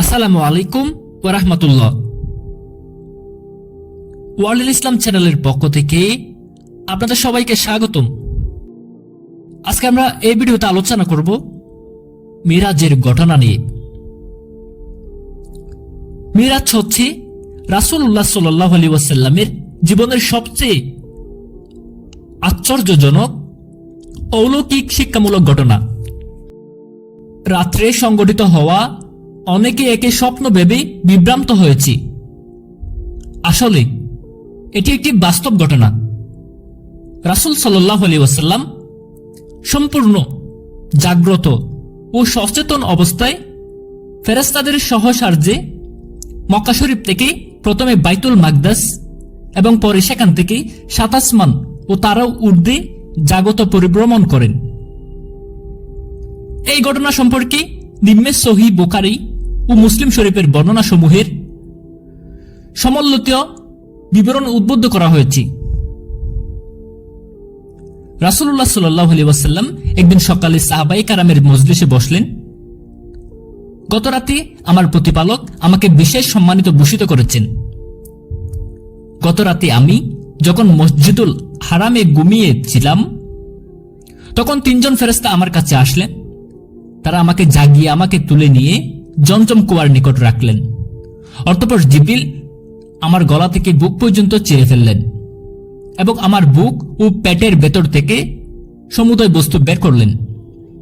আসসালামু আলাইকুম ওরহমতুল্লাহ ওয়ার্ল্ড ইসলাম চ্যানেলের পক্ষ থেকে আপনাদের সবাইকে স্বাগতম। আজকে আমরা এই ভিডিওতে আলোচনা করব মিরাজের ঘটনা নিয়ে। মিরাজ হচ্ছে রাসুল্লাহ সাল্লাহ আলী ওয়াসাল্লামের জীবনের সবচেয়ে আশ্চর্যজনক অলৌকিক শিক্ষামূলক ঘটনা। রাত্রে সংগঠিত হওয়া অনেকে একে স্বপ্ন ভেবে বিভ্রান্ত হয়েছি। আসলে, এটি একটি বাস্তব ঘটনা। রাসুল সাল্লাহ আলী ওয়াসাল্লাম সম্পূর্ণ, জাগ্রত ও সচেতন অবস্থায় ফেরেস্তাদের সহসার্যে মক্কা শরীফ থেকে প্রথমে বাইতুল মাকদাস এবং পরে সেখান থেকে সাতাসমান ও তারাও ঊর্ধ্বে জাগত পরিভ্রমণ করেন। এই ঘটনা সম্পর্কে নিম্নে সহি বোকারি ও মুসলিম শরীফের বর্ণনা সমূহের সমল্লিত বিবরণ উদ্বুদ্ধ করা হয়েছে। রাসুল্লাহ সাল্লাহ আলী ওয়াসাল্লাম একদিন সকালে সাহাবাই কারামের মজলিসে বসলেন। গত রাতে আমার প্রতিপালক আমাকে বিশেষ সম্মানিত ভূষিত করেছেন। গত রাতে আমি যখন মসজিদুল হারামে ঘুমিয়েছিলাম, তখন তিনজন ফেরেস্তা আমার কাছে আসলেন। তারা আমাকে জাগিয়ে আমাকে তুলে নিয়ে জমজম কুয়ার নিকট রাখলেন। অর্থপর জিবিল আমার গলা থেকে বুক পর্যন্ত চিরে ফেললেন এবং আমার বুক ও পেটের ভেতর থেকে সমুদয় বস্তু বের করলেন।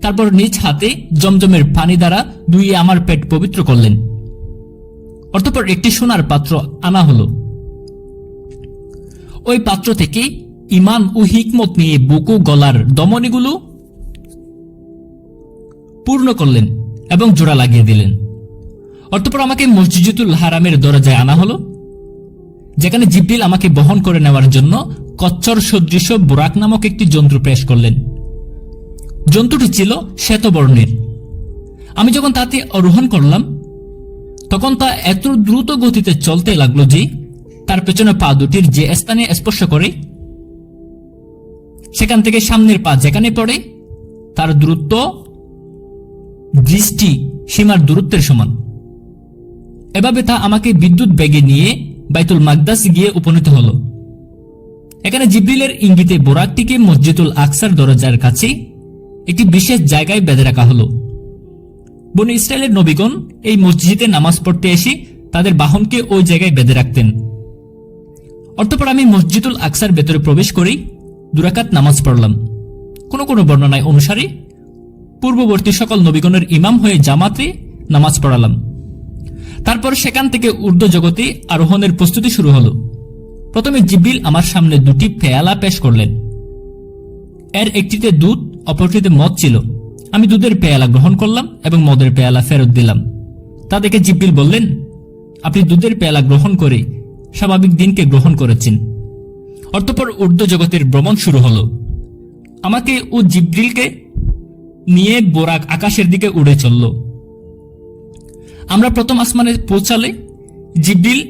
তারপর নিজ হাতে জমজমের পানি দ্বারা ধুইয়ে আমার পেট পবিত্র করলেন। অর্থপর একটি সোনার পাত্র আনা হলো। ওই পাত্র থেকে ইমান ও হিকমত নিয়ে বুকু গলার দমনিগুলো পূর্ণ করলেন এবং জোড়া লাগিয়ে দিলেন। অর্থপর আমাকে মসজিদুল হারামের দরজায় আনা হলো, যেখানে জিব্রিল আমাকে বহন করে নেওয়ার জন্য কচ্চর সদৃশ বোরাক নামক একটি যন্ত্র পেশ করলেন। জন্তুটি ছিল শ্বেতবর্ণের। আমি যখন তাতে আরোহণ করলাম, তখন তা এত দ্রুত গতিতে চলতে লাগল যে তার পেছনে পা দুটির যে স্থানে স্পর্শ করে, সেখান থেকে সামনের পা যেখানে পড়ে, তার দূরত্ব দৃষ্টি সীমার দূরত্বের সমান। এভাবে তা আমাকে বিদ্যুৎ বেগে নিয়ে বাইতুল মাকদাস গিয়ে উপনীত হল। এখানে জিব্রিলের ইঙ্গিতে বোরাকটিকে মসজিদুল আকসার দরজার কাছে একটি বিশেষ জায়গায় বেঁধে রাখা হল। বন ইসরায়েলের নবীগণ এই মসজিদে নামাজ পড়তে এসে তাদের বাহনকে ওই জায়গায় বেঁধে রাখতেন। অর্থপর আমি মসজিদুল আকসার ভেতরে প্রবেশ করেই দুরাকাত নামাজ পড়লাম। কোনো কোনো বর্ণনায় অনুসারে পূর্ববর্তী সকল নবীগণের ইমাম হয়ে জামাতে নামাজ পড়ালাম। তারপর সেখান থেকে উর্দু জগতে আরোহণের প্রস্তুতি শুরু হলো। প্রথমে জিব্রিল আমার সামনে দুটি পেয়ালা পেশ করলেন। এর একটিতে দুধ, অপরটিতে মদ ছিল। আমি দুধের পেয়ালা গ্রহণ করলাম এবং মদের পেয়ালা ফেরত দিলাম। তা দেখে জিব্রিল বললেন, আপনি দুধের পেয়ালা গ্রহণ করে স্বাভাবিক দিনকে গ্রহণ করেছেন। অর্থপর উর্দু জগতের ভ্রমণ শুরু হলো। আমাকে ও জিব্রিলকে নিয়ে বোরাক আকাশের দিকে উড়ে চলল। আমরা প্রথম আসমানে পৌঁছালে জিব্রিল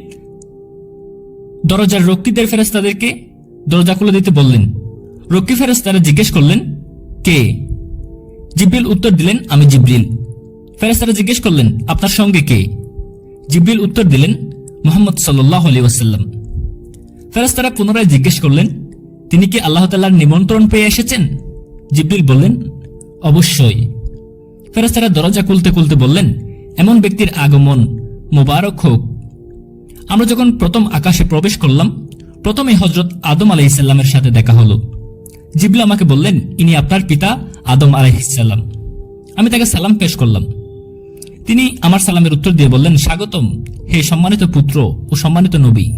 দরজার রক্ষীদের ফেরেস্তাদেরকে দরজা খুলে দিতে বললেন। রক্ষী ফেরেস্তারা জিজ্ঞেস করলেন, কে? জিব্রিল উত্তর দিলেন, আমি জিব্রিল। ফেরেস্তারা জিজ্ঞেস করলেন, আপনার সঙ্গে কে? জিব্রিল উত্তর দিলেন, মোহাম্মদ সাল্লাহ আলী ওয়াসাল্লাম। ফেরেস্তারা পুনরায় জিজ্ঞেস করলেন, তিনি কি আল্লাহ তাল্লার নিমন্ত্রণ পেয়ে এসেছেন? জিব্রিল বললেন, অবশ্যই। ফেরেস্তারা দরজা খুলতে খুলতে বললেন এমন ব্যক্তির আগমন মোবারক হোক। আমরা যখন প্রথম আকাশে প্রবেশ করলাম, প্রথমে হজরত আদম আলাইসাল্লামের সাথে দেখা হলো। জিবলা আমাকে বললেন, ইনি আপনার পিতা আদম আলাইসাল্লাম আমি তাকে সালাম পেশ করলাম। তিনি আমার সালামের উত্তর দিয়ে বললেন, স্বাগতম, হে সম্মানিত পুত্র ও সম্মানিত নবী।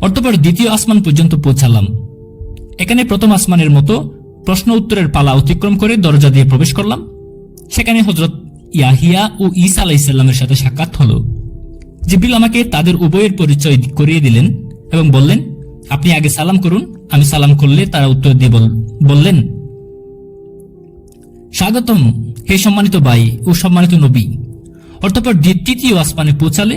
অর্থপর দ্বিতীয় আসমান পর্যন্ত পৌঁছালাম। এখানে প্রথম আসমানের মতো প্রশ্ন উত্তরের পালা অতিক্রম করে দরজা দিয়ে প্রবেশ করলাম। সেখানে হজরত ইয়াহিয়া ও ঈসা আলাইসাল্লামের সাথে সাক্ষাৎ হলো। জিবিল আমাকে তাদের উভয়ের পরিচয় করিয়ে দিলেন এবং বললেন, আপনি আগে সালাম করুন, আমি সালাম করলে তারা উত্তর দিয়ে বললেন, স্বাগতম, হে সম্মানিত ভাই ও সম্মানিত নবী। অর্থপর তৃতীয় আসমানে পৌঁছালে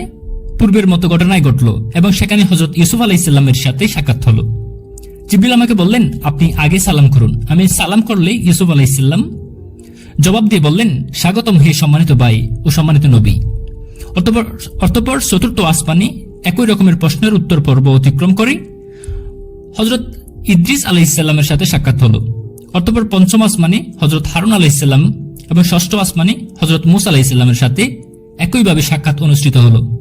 পূর্বের মতো ঘটনায় ঘটল এবং সেখানে হজরত ইউসুফ আলাইসাল্লামের সাথে সাক্ষাৎ হলো। জিবিল আমাকে বললেন, আপনি আগে সালাম করুন, আমি সালাম করলে ইউসুফ আলাইসাল্লাম জবাব দিয়ে বললেন, স্বাগতম হে সম্মানিত ভাই ও সম্মানিত নবী। অতঃপর অতঃপর চতুর্থ আসমানে একই রকমের প্রশ্নের উত্তর পর্ব অতিক্রম করে হজরত ইদ্রিস আলাইসাল্লামের সাথে সাক্ষাৎ হলো। অতঃপর পঞ্চম আসমানে হজরত হারুন আলাইসাল্লাম এবং ষষ্ঠ আসমানে হজরত মুসা আলাইসাল্লামের সাথে একইভাবে সাক্ষাৎ অনুষ্ঠিত হল।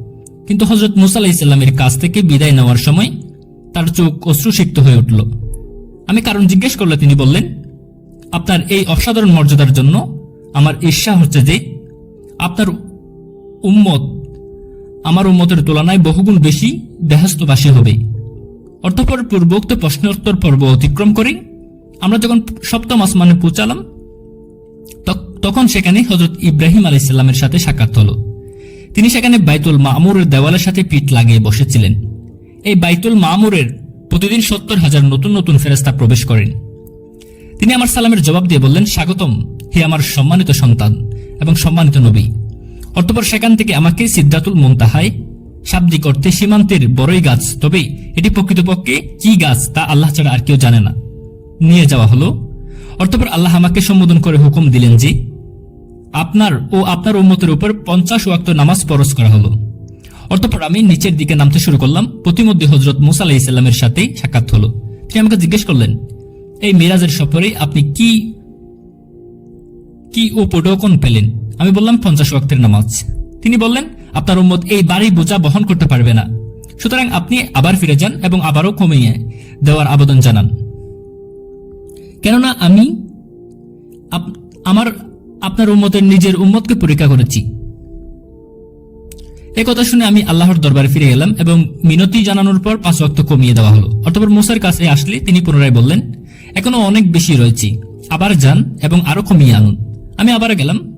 কিন্তু হজরত মুসা আলাইসাল্লামের কাছ থেকে বিদায় নেওয়ার সময় তার চোখ অশ্রুসিক্ত হয়ে উঠল। আমি কারণ জিজ্ঞেস করলে তিনি বললেন আপনার এই অসাধারণ মর্যাদার জন্য আমার ঈর্ষা হচ্ছে যে আপনার উম্মত আমার উম্মতের তুলনায় বহুগুণ বেশি দেহস্থবাসী হবে। অর্থপর পূর্বোক্ত প্রশ্নোত্তর পর্ব অতিক্রম করে আমরা যখন সপ্তম আসমানে পৌঁছালাম তখ- তখন সেখানে হজরত ইব্রাহিম আলাইসাল্লামের সাথে সাক্ষাৎ হল। তিনি সেখানে বাইতুল মামুরের দেওয়ালের সাথে পিঠ লাগিয়ে বসেছিলেন। এই বাইতুল মামুরের প্রতিদিন সত্তর হাজার নতুন নতুন ফেরেস্তা প্রবেশ করেন। তিনি আমার সালামের জবাব দিয়ে বললেন, স্বাগতম, হে আমার সম্মানিত সন্তান এবং সম্মানিত নবী। অতঃপর সেখান থেকে আমাকে সিদ্ধাতুল মুনতাহায় শাব্দিক অর্থে সীমান্তের বড়ই গাছ, তবে এটি প্রকৃতপক্ষে কি গাছ তা আল্লাহ ছাড়া আর কেউ জানে না। নিয়ে যাওয়া হলো। অর্থপর আল্লাহ আমাকে সম্বোধন করে হুকুম দিলেন যে, আপনার ও আপনার উম্মতের উপর পঞ্চাশ ওয়াক্ত নামাজ পরশ করা হলো। অর্থপর আমি নিচের দিকে নামতে শুরু করলাম। প্রতিমধ্যে হজরত মুসা আলাহ সাথে সাক্ষাৎ হলো। তিনি আমাকে জিজ্ঞেস করলেন এই মিরাজের সফরে আপনি কি কি উপঢৌকন পেলেন? আমি বললাম পঞ্চাশ ওয়াক্তের নামাজ। তিনি বললেন, আপনার উম্মত এই বাড়ি বোঝা বহন করতে পারবে না। সুতরাং আপনি আবার ফিরে যান এবং আবারও কমিয়ে দেওয়ার আবেদন জানান। কেননা আমি আমার, আপনার উম্মতের নিজের উম্মতকে পরীক্ষা করেছি। এ কথা শুনে আমি আল্লাহর দরবারে ফিরে গেলাম এবং মিনতি জানানোর পর পাঁচ ওয়াক্ত কমিয়ে দেওয়া হলো। অতঃপর মুসার কাছে আসলে তিনি পুনরায় বললেন এখনও অনেক বেশি রয়েছে। আবার যান এবং আরও কমিয়ে আনুন। আমি আবার গেলাম।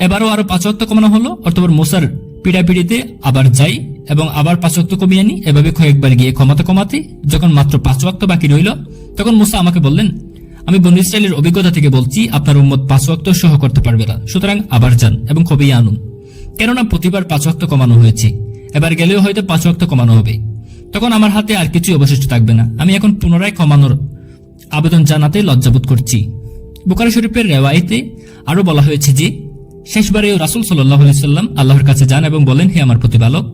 এবারও আরও পাঁচ ওয়াক্ত কমানো হলো। অতঃপর মোসার পিড়াপিড়িতে আবার যাই এবং আবার পাঁচ ওয়াক্ত কমিয়ে আনি। এভাবে কয়েকবার গিয়ে কমাতে কমাতে যখন মাত্র পাঁচ ওয়াক্ত বাকি রইল, তখন মুসা আমাকে বললেন, আমি বন ইসরায়েলের অভিজ্ঞতা থেকে বলছি, আপনার উম্মত পাঁচ ওয়াক্ত সহ করতে পারবে না। সুতরাং আবার যান এবং কমিয়ে আনুন। কেননা প্রতিবার পাঁচ ওয়াক্ত কমানো হয়েছে। এবার গেলেও হয়তো পাঁচ ওয়াক্ত কমানো হবে। তখন আমার হাতে আর কিছু অবশিষ্ট থাকবে না। আমি এখন পুনরায় কমানোর আবেদন জানাতে লজ্জাবোধ করছি। বুকারি শরীফের রেওয়াইতে আরও বলা হয়েছে যে শেষবারে রাসুল সাল্লাহ সাল্লাম আল্লাহর কাছে যান এবং বলেন, হে আমার প্রতিপালক,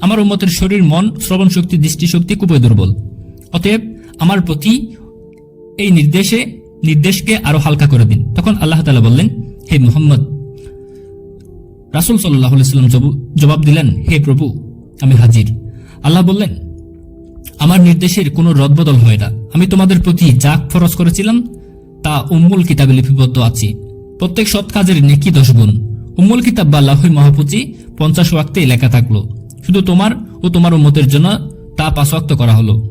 আমার উম্মতের শরীর, মন, শ্রবণ শক্তি, দৃষ্টিশক্তি খুবই দুর্বল। অতএব আমার প্রতি এই নির্দেশে, নির্দেশকে আরও হালকা করে দিন। তখন আল্লাহ তালা বললেন, হে মুহাম্মদ, রাসুল সাল্লাহ সাল্লাম জবাব দিলেন, হে প্রভু, আমি হাজির। আল্লাহ বললেন, আমার নির্দেশের কোনো রদবদল হয় না। আমি তোমাদের প্রতি যা ফরজ করেছিলাম, তা উম্মুল কিতাবে লিপিবদ্ধ আছে। প্রত্যেক সৎ কাজের নেকি দশ গুণ। উম্মুল কিতাব বা লাহুই মহাপুজি পঞ্চাশ ওয়াক্তে লেখা থাকল। শুধু তোমার ও তোমার উম্মতের জন্য তা পাঁচ ওয়াক্ত করা হলো।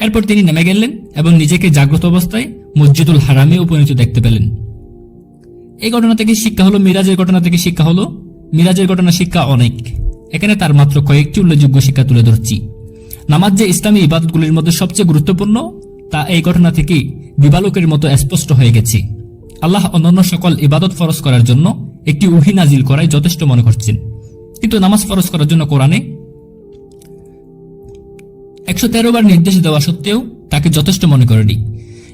এরপর তিনি নেমে গেলেন এবং নিজেকে জাগ্রত অবস্থায় মসজিদুল হারামে উপনীত দেখতে পেলেন। এই ঘটনা থেকে শিক্ষা হলো, মিরাজের ঘটনা থেকে শিক্ষা হলো, মিরাজের ঘটনা শিক্ষা অনেক। এখানে তার মাত্র কয়েকটি উল্লেখযোগ্য শিক্ষা তুলে ধরছি। নামাজ যে ইসলামী ইবাদতগুলির মধ্যে সবচেয়ে গুরুত্বপূর্ণ তা এই ঘটনা থেকে দিবালোকের মতো স্পষ্ট হয়ে গেছে। আল্লাহ অন্যান্য সকল ইবাদত ফরজ করার জন্য একটি উহি নাজিল করাই যথেষ্ট মনে করছেন। কিন্তু নামাজ ফরজ করার জন্য কোরআনে একশো তেরো বার নির্দেশ দেওয়া সত্ত্বেও তাকে যথেষ্ট মনে করেনি।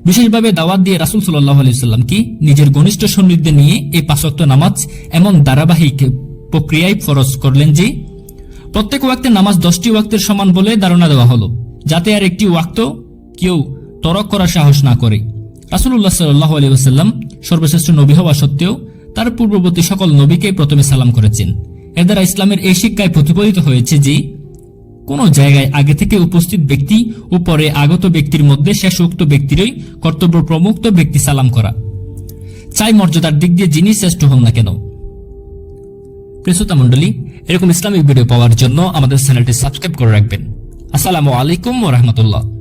বিশেষভাবে দাওয়াত দিয়ে রাসুল সাল্লাহ আলাইসাল্লামকে নিজের ঘনিষ্ঠ সন্নিধ্যে নিয়ে এই পাঁচক্ত নামাজ এমন ধারাবাহিক প্রক্রিয়ায় ফরজ করলেন যে, প্রত্যেক ওয়াক্তের নামাজ দশটি ওয়াক্তের সমান বলে ধারণা দেওয়া হলো, যাতে আর একটি ওয়াক্ত কেউ তরক করার সাহস না করে। রাসুল্লাহ সাল্লাহ আলী ওসাল্লাম সর্বশ্রেষ্ঠ নবী হওয়া সত্ত্বেও তার পূর্ববর্তী সকল নবীকে প্রথমে সালাম করেছেন। এর দ্বারা ইসলামের এই শিক্ষায় প্রতিফলিত হয়েছে যে, কোন জায়গায় আগে থেকে উপস্থিত ব্যক্তি ও পরে আগত ব্যক্তির মধ্যে শেষ উক্ত ব্যক্তিরই কর্তব্য প্রমুক্ত ব্যক্তি সালাম করা। চাই মর্যাদার দিক দিয়ে যিনি শ্রেষ্ঠ হন না কেন। প্রেসতা মন্ডলী এরকম ইসলামিক ভিডিও পাওয়ার জন্য আমাদের চ্যানেলটি সাবস্ক্রাইব করে রাখবেন। আসসালামু আলাইকুম রহমতুল্লাহ।